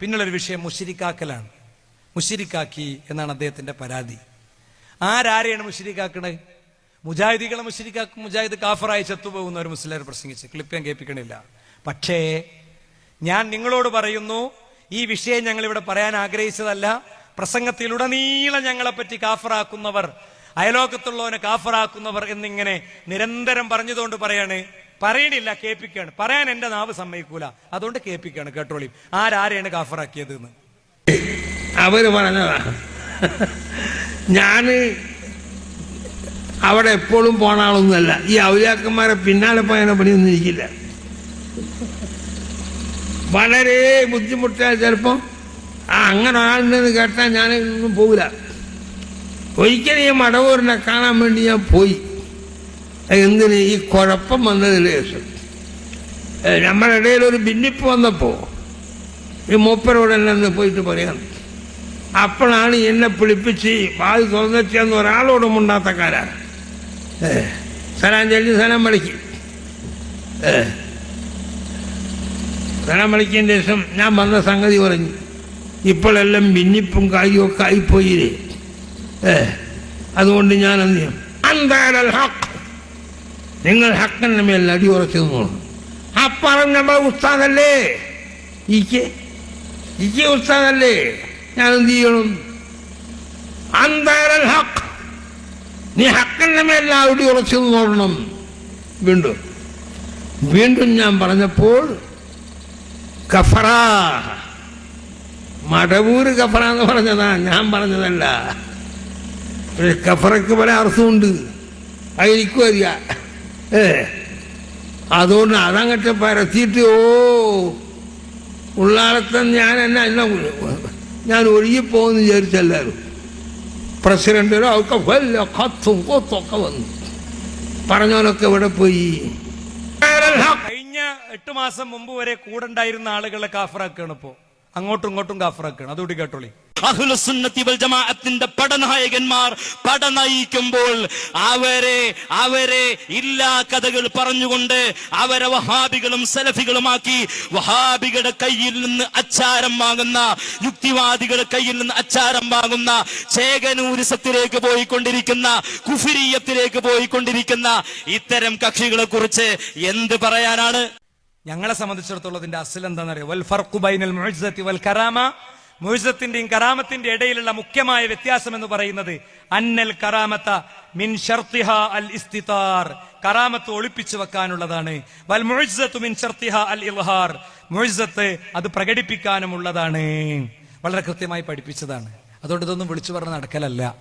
പിന്നുള്ളൊരു വിഷയം മുഷിരിക്കാക്കലാണ് മുഷിരിക്കാക്കി എന്നാണ് അദ്ദേഹത്തിന്റെ പരാതി. ആരാരെയാണ് മുഷിരിക്കാക്കണത് മുജാഹിദികളെ മുഷിരിക്കാക്കും മുജാഹിദ് കാഫറായി ചത്തുപോകുന്ന ഒരു മുസ്ലിം പ്രസംഗിച്ച് ക്ലിപ്പ് ഞാൻ കേൾപ്പിക്കണില്ല. പക്ഷേ ഞാൻ നിങ്ങളോട് പറയുന്നു ഈ വിഷയം ഞങ്ങൾ ഇവിടെ പറയാൻ ആഗ്രഹിച്ചതല്ല. പ്രസംഗത്തിലുടനീളം ഞങ്ങളെപ്പറ്റി കാഫറാക്കുന്നവർ അയലോകത്തുള്ളവനെ കാഫറാക്കുന്നവർ എന്നിങ്ങനെ നിരന്തരം പറഞ്ഞതുകൊണ്ട് പറയാണ് പറയണില്ല കേൾപ്പിക്കാണ് പറയാൻ എന്റെ നാവ് സമ്മതിക്കൂല. അതുകൊണ്ട് കേൾപ്പിക്കാണ് കേട്ടോളി. ആരാരെയാണ് കാഫറാക്കിയത് എന്ന് അവർ പറഞ്ഞതാ. ഞാൻ അവിടെ എപ്പോഴും പോണ ആളൊന്നുമല്ല. ഈ ഔലിയാക്കന്മാരെ പിന്നാലെ പോയതിനെ പണിയൊന്നും ഇരിക്കില്ല. വളരെ ബുദ്ധിമുട്ടാ ചിലപ്പോൾ ആ അങ്ങനെ ഒരാളുണ്ടെന്ന് കേട്ടാൽ ഞാൻ പോകില്ല ഒരിക്കലും ഈ മടവൂരിനെ കാണാൻ വേണ്ടി ഞാൻ പോയി. എന്തിന് ഈ കുഴപ്പം വന്നതിന് ശേഷം? നമ്മുടെ ഒരു ഭിന്നിപ്പ് വന്നപ്പോൾ ഈ മൂപ്പരോട് എന്നെ പോയിട്ട് പറയാം. അപ്പോഴാണ് എന്നെ പിടിപ്പിച്ച് വാത് തുറന്നെത്തിയെന്ന് ഒരാളോടും ഉണ്ടാത്ത കാരാണ് സ്ഥലം വിളിക്ക്. സ്ഥലം സലാം വിളിക്കതിന് ശേഷം ഞാൻ വന്ന സംഗതി പറഞ്ഞു. ഇപ്പോഴെല്ലാം ഭിന്നിപ്പും കാര്യമൊക്കെ ആയിപ്പോയില്ലേ? അതുകൊണ്ട് ഞാൻ എന്ത് ചെയ്യും? അന്താരൽ ഹക്ക് നിങ്ങൾ ഹക്കിന്റെ മേൽ അടി ഉറച്ചു നിന്നോളൂ ആ പറഞ്ഞ നമ്മുടെ ഉസ്താദല്ലേ? ഇക്ക് ഇക്ക് ഉസ്താദല്ലേ? ഞാൻ എന്ത് ചെയ്യണം അന്താരൽ ഹക്ക്. നീ ഹക്കിന്റെ മേൽ അടി ഉറച്ചു നിന്നോളണം വീണ്ടും വീണ്ടും ഞാൻ പറഞ്ഞപ്പോൾ കഫറാ മടവൂര് കഫറ എന്ന് പറഞ്ഞതാ ഞാൻ പറഞ്ഞതല്ല. കഫറയ്ക്ക് പല അർത്ഥമുണ്ട്. അതെനിക്കും അറിയാം. അതുകൊണ്ട് അതങ്ങട്ട് പരത്തിയിട്ട് ഓ ഉള്ളാളത്തെ ഞാൻ എന്നെ എന്നെ ഞാൻ ഒഴുകിപ്പോകുമെന്ന് വിചാരിച്ചെല്ലാവരും പ്രസിഡന്റിനോ ഒക്കെ വല്ല കത്തും കൊത്തൊക്കെ വന്നു. പറഞ്ഞവനൊക്കെ ഇവിടെ പോയി? കഴിഞ്ഞ എട്ട് മാസം മുമ്പ് വരെ കൂടെ ഉണ്ടായിരുന്ന ആളുകളെ കാഫറാക്കുകയാണ് ഇപ്പോ. അങ്ങോട്ടും ഇങ്ങോട്ടും കാഫറാക്കുകയാണ് അതുകൂടി കേട്ടോളി. ജമാഅത്തിന്റെ പടനായകന്മാർ പടനയിക്കുമ്പോൾ അവരെ അവരെ ഇല്ലാ കഥകൾ പറഞ്ഞുകൊണ്ട് അവരെ വഹാബികളും സലഫികളുമാക്കി വഹാബികളുടെ കയ്യിൽ നിന്ന് അച്ചാരം വാങ്ങുന്ന യുക്തിവാദികളുടെ കയ്യിൽ നിന്ന് അച്ചാരം വാങ്ങുന്ന ചേകനൂരിസത്തിലേക്ക് പോയിക്കൊണ്ടിരിക്കുന്ന കുഫിരീയത്തിലേക്ക് പോയിക്കൊണ്ടിരിക്കുന്ന ഇത്തരം കക്ഷികളെ കുറിച്ച് എന്ത് പറയാനാണ്? ഞങ്ങളെ സംബന്ധിച്ചിടത്തോളം ഇതിന്റെ അസൽ എന്താണെന്നറിയാം? വൽ ഫർഖു ബൈനൽ വൽ മുഅ്സത്തിന്റെയും കറാമത്തിന്റെ ഇടയിലുള്ള മുഖ്യമായ വ്യത്യാസം എന്ന് പറയുന്നത് അന്നൽ കറാമത്ത മിൻ ഷർത്തിഹ അൽ ഇസ്തിതാർ. കറാമത്ത് ഒളിപ്പിച്ചു വെക്കാനുള്ളതാണ്. വൽ മുഴുസത്ത് മിൻ ഷർത്തിഹ അൽ ഇൽഹാർ. മുഴുസത്ത് അത് പ്രകടിപ്പിക്കാനുമുള്ളതാണ്. വളരെ കൃത്യമായി പഠിപ്പിച്ചതാണ്. അതുകൊണ്ട് ഇതൊന്നും വിളിച്ചു പറഞ്ഞ് നടക്കലല്ല.